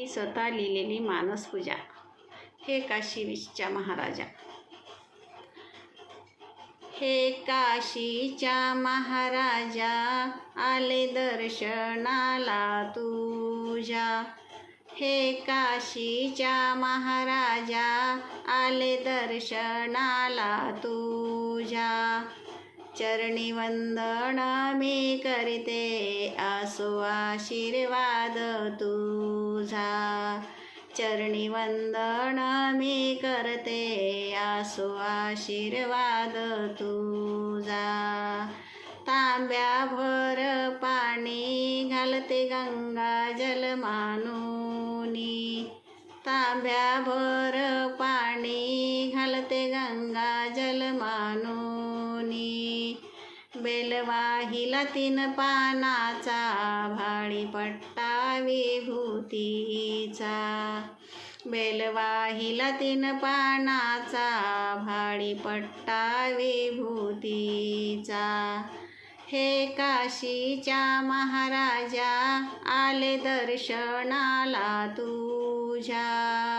मी स्वतः लिहिलेली मानस पूजा. हे काशीच्या महाराजा. हे काशीच्या महाराजा आले दर्शनाला तुझ्या. हे काशीच्या महाराजा आले दर्शनाला तुझ्या. चरणी वंदना मी करते आसो आशीर्वाद तुझा. चरणी वंदना मी करते आसो आशीर्वाद तुझा. तांब्याभर पाणी घालते गंगा जल मानुनी. तांब्याभर पाणी घालते गंगा जल मानू बेलवाहिला तीन पानाचा भाळी पट्टा विभूतीचा बेलवाहिला तीन पानाचा भाळी पट्टा विभूतीचा हे काशीच्या महाराजा आले दर्शनाला तुझ्या.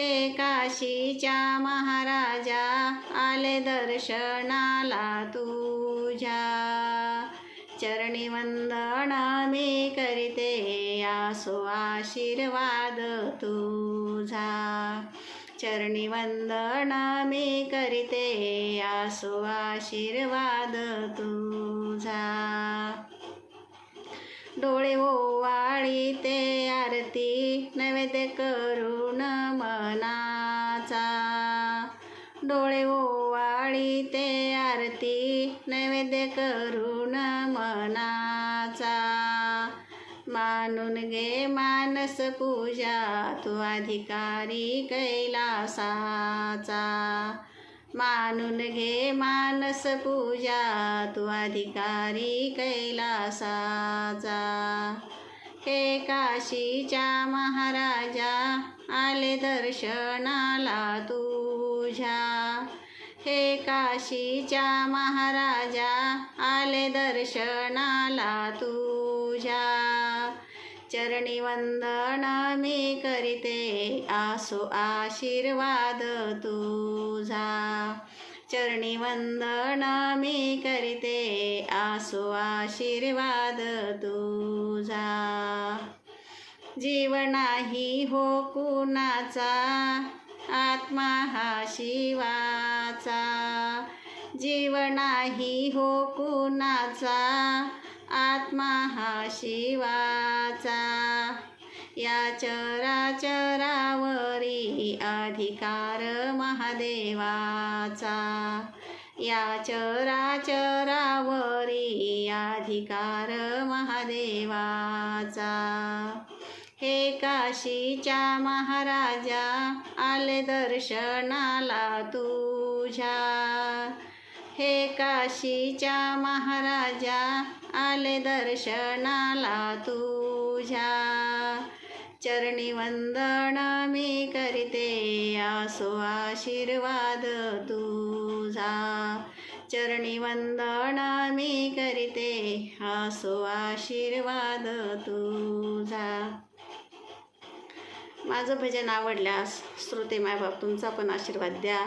हे काशीच्या महाराजा आले दर्शनाला तुझ्या. चरणी वंदन मी करीते आसो आशीर्वाद तुझा. चरणी वंदन मी करीते आसो आशीर्वाद तुझा. डोळे ओवाळी ते आरती नैवेद्य करून मनाचा. डोळे ओवाळी ते आरती नैवेद्य करून मनाचा. मानून घे मानस पूजा तू अधिकारी कैलासाचा. मानून घे मानस पूजा तू अधिकारी कैलासाचा. हे काशीच्या महाराजा आले दर्शनाला तुझ्या. हे काशीच्या महाराजा आले दर्शनाला तुझ्या. चरणी वंदना मी करीते आसो आशीर्वाद तुझा. चरणी वंदना मी करीते आसो आशीर्वाद तुझा. जीवनाही हो कुणाचा आत्मा हा शिवाचा. जीवनाही हो कुणाचा आत्मा हा शिवाचा. या चराचरावरी अधिकार महादेवाचा. या चराचरावरी अधिकार महादेवाचा. हे काशीच्या महाराजा आले दर्शनाला तुझ्या. हे काशीच्या महाराजा आले दर्शनाला तुझ्या. चरणी वंदन मी करीते आसो आशीर्वाद तुझा. चरणी वंदन मी करीते आसो आशीर्वाद तुझा. माझं भजन आवडल्यास श्रोते मायबाप तुमचा पण आशीर्वाद द्या.